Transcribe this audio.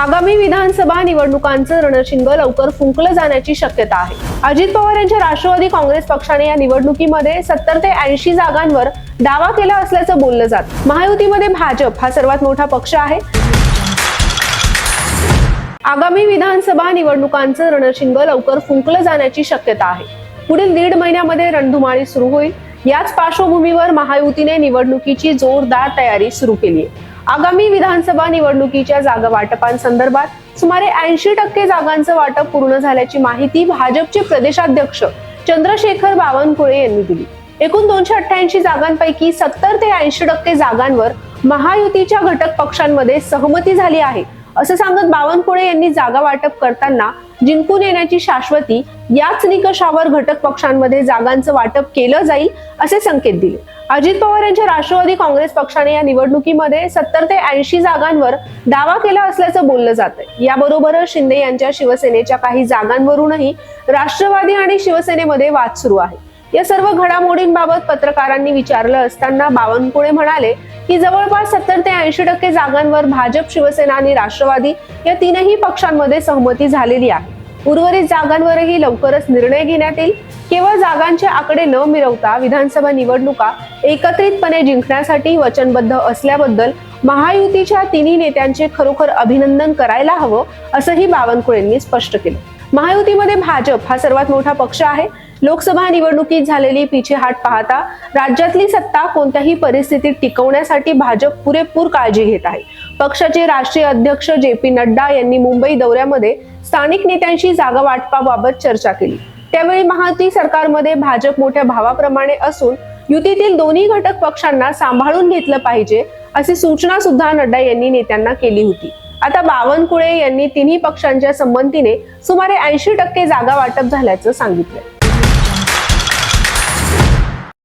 आगामी विधानसभा निवडणुकांचं रणशिंग लवकर फुंकलं जाण्याची शक्यता आहे. अजित पवार यांच्या राष्ट्रवादी काँग्रेस पक्षाने या निवडणुकीमध्ये सत्तर ते ऐंशी जागांवर दावा केला असल्याचं बोललं जात. महायुतीमध्ये भाजप हा सर्वात मोठा पक्ष आहे. आगामी विधानसभा निवडणुकांचं रणशिंग लवकर फुंकलं जाण्याची शक्यता आहे. पुढील दीड महिन्यामध्ये रणधुमाळी सुरू होईल. याच पार्श्वभूमीवर महायुतीने निवडणुकीची जोरदार तयारी सुरू केली आहे आगामी विधानसभा निवडणुकीच्या जागा वाटपांसंदर्भात सुमारे ऐंशी टक्के जागांचं वाटप पूर्ण झाल्याची माहिती भाजपचे प्रदेशाध्यक्ष चंद्रशेखर बावनकुळे यांनी दिली. एकूण दोनशे अठ्ठ्याऐंशी जागांपैकी सत्तर ते ऐंशी टक्के जागांवर महायुतीच्या घटक पक्षांमध्ये सहमती झाली आहे असं सांगत बावनकुळे यांनी जागा वाटप करताना जिंकून येण्याची शाश्वती याच निकषावर घटक पक्षांमध्ये जागांचं वाटप केलं जाईल असे संकेत दिले. अजित पवार यांच्या राष्ट्रवादी काँग्रेस पक्षाने या निवडणुकीमध्ये सत्तर ते ऐंशी जागांवर दावा केला असल्याचं बोललं जात याबरोबरच शिंदे यांच्या शिवसेनेच्या काही जागांवरूनही राष्ट्रवादी आणि शिवसेनेमध्ये वाद सुरू आहे. या सर्व घडामोडींबाबत पत्रकारांनी विचारलं असताना बावनकुळे म्हणाले की जवळपास सत्तर ते ऐंशी टक्के जागांवर भाजप शिवसेना आणि राष्ट्रवादी या तीनही पक्षांमध्ये सहमती झालेली आहे. उर्वरित जागांवरही लवकरच निर्णय घेण्यात येईल. केवळ जागांचे आकडे न मिरवता विधानसभा निवडणुका एकत्रितपणे जिंकण्यासाठी वचनबद्ध असल्याबद्दल महायुतीच्या तिन्ही नेत्यांचे खरोखर अभिनंदन करायला हवं असंही बावनकुळेंनी स्पष्ट केलं. महायुतीमध्ये भाजप हा सर्वात मोठा पक्ष आहे. लोकसभा निवडणुकीत झालेली पिछेहाट पाहता राज्यातली सत्ता कोणत्याही परिस्थितीत टिकवण्यासाठी भाजप पुरेपूर काळजी घेत आहे. पक्षाचे राष्ट्रीय अध्यक्ष जे पी नड्डा यांनी मुंबई दौऱ्यामध्ये स्थानिक नेत्यांशी जागा वाटपाबाबत चर्चा केली. त्यावेळी महायुती सरकारमध्ये भाजप मोठ्या भावाप्रमाणे असून युतीतील दोन्ही घटक पक्षांना सांभाळून घेतलं पाहिजे अशी सूचना सुद्धा नड्डा यांनी नेत्यांना केली होती. आता बावनकुळे यांनी तिन्ही पक्षांच्या संमतीने सुमारे ऐंशी टक्के जागा वाटप झाल्याचं सांगितलं